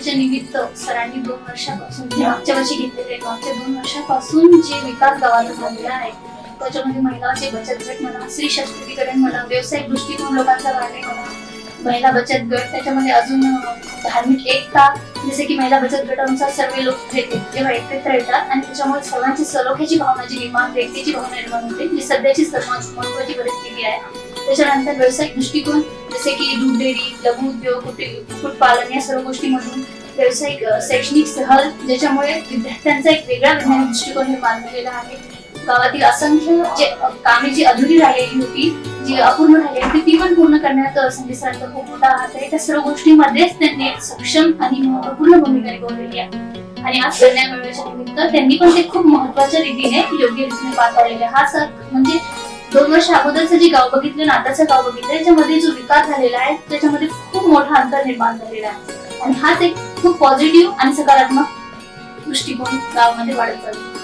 सरांनी दोन वर्षापासून मागच्या वर्षी घेतलेले मागच्या दोन वर्षापासून जे विकास गावाचा झालेला आहे त्याच्यामध्ये महिलांचे बचत गट म्हणा स्त्री सशक्तीकरण म्हणा व्यावसायिक दृष्टिकोन लोकांचा वाढणे म्हणा महिला बचत गट त्याच्यामध्ये अजून धार्मिक एकता जसे की महिला बचत गटानुसार सर्व लोक जे जेव्हा एकत्र येतात आणि त्याच्यामुळे सर्वांची सलोख्याची भावना जी निर्माण व्यक्तीची भावना निर्माण होते जी सध्याची सर्वात महत्वाची परिस्थिती आहे. त्याच्यानंतर व्यावसायिक दृष्टिकोन जसे की दूध डेअरी लघु उद्योग कुटी- कुक्कुटपालन या सर्व गोष्टीमधून व्यावसायिक शैक्षणिक सहल ज्याच्यामुळे विद्यार्थ्यांचा एक वेगळा वैज्ञानिक दृष्टिकोन निर्माण झालेला आहे. गावातील असंख्य जे कामे जी अधुरी राहिलेली होती जी अपूर्ण राहिली होती ती पण पूर्ण करण्यात अ, संजय सरांचा खूप मोठा हात. आहे त्या सर्व गोष्टीमध्येच त्यांनी सक्षम आणि महत्त्वपूर्ण भूमिका निभावलेली आहे. आणि आज कन्या मेळाव्याच्या निमित्त त्यांनी पण ते खूप महत्त्वाच्या रीतीने योग्य रीतीने पार पाडलेले हा सर म्हणजे दोन वर्ष अगोदरचं जे गाव बघितलं आणि आताचं गाव बघितलं त्याच्यामध्ये जो विकास झालेला आहे त्याच्यामध्ये खूप मोठा अंतर निर्माण झालेला आहे. आणि हाच एक खूप पॉझिटिव्ह आणि सकारात्मक दृष्टिकोन गावामध्ये वाढत चालतो